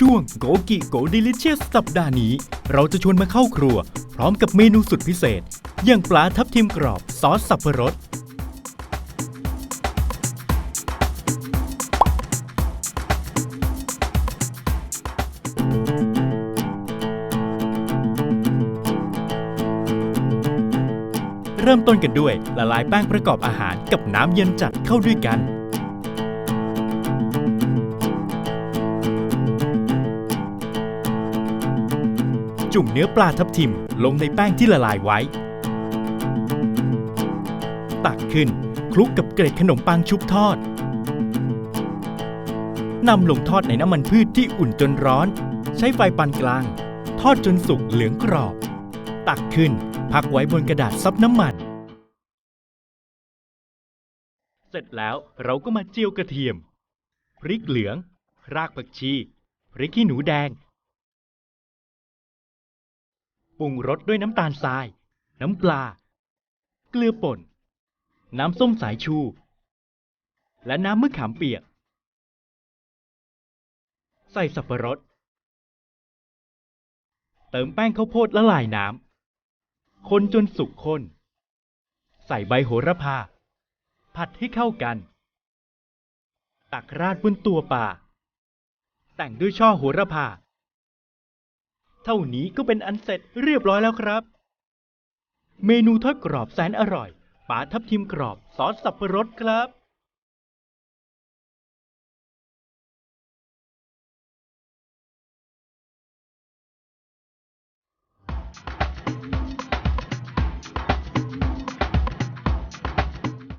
ช่วงโกกิโกดิลิเชียสสัปดาห์นี้ เราจะชวนมาเข้าครัว พร้อมกับเมนูสุดพิเศษ อย่างปลาทับทิมกรอบซอสสับปะรด เริ่มต้นกันด้วยละลายแป้งประกอบอาหารกับน้ำเย็นจัดเข้าด้วยกัน จุ่มเนื้อปลาทับทิมลงในแป้งที่ละลายไว้ ตักขึ้นคลุกกับเกล็ดขนมปังชุบทอดนำลงทอดในน้ำมันพืชที่อุ่นจนร้อน ใช้ไฟปานกลาง ทอดจนสุกเหลืองกรอบ ตักขึ้นพักไว้บนกระดาษซับน้ำมัน เสร็จแล้วเราก็มาเจียวกระเทียม พริกเหลือง รากผักชี พริกขี้หนูแดง ปรุงรสด้วยน้ำตาลทราย น้ำปลา เกลือป่น น้ำส้มสายชู และน้ำมะขามเปียก ใส่สับปะรด เติมแป้งข้าวโพดละลายน้ำ คนจนสุกข้น ใส่ใบโหระพา ผัดให้เข้ากัน ตักราดบนตัวปลาแต่งด้วยช่อโหระพา เท่านี้ก็เป็นอันเสร็จเรียบร้อยแล้วครับ เมนูทอดกรอบแสนอร่อย ปลาทับทิมกรอบซอสสับปะรดครับ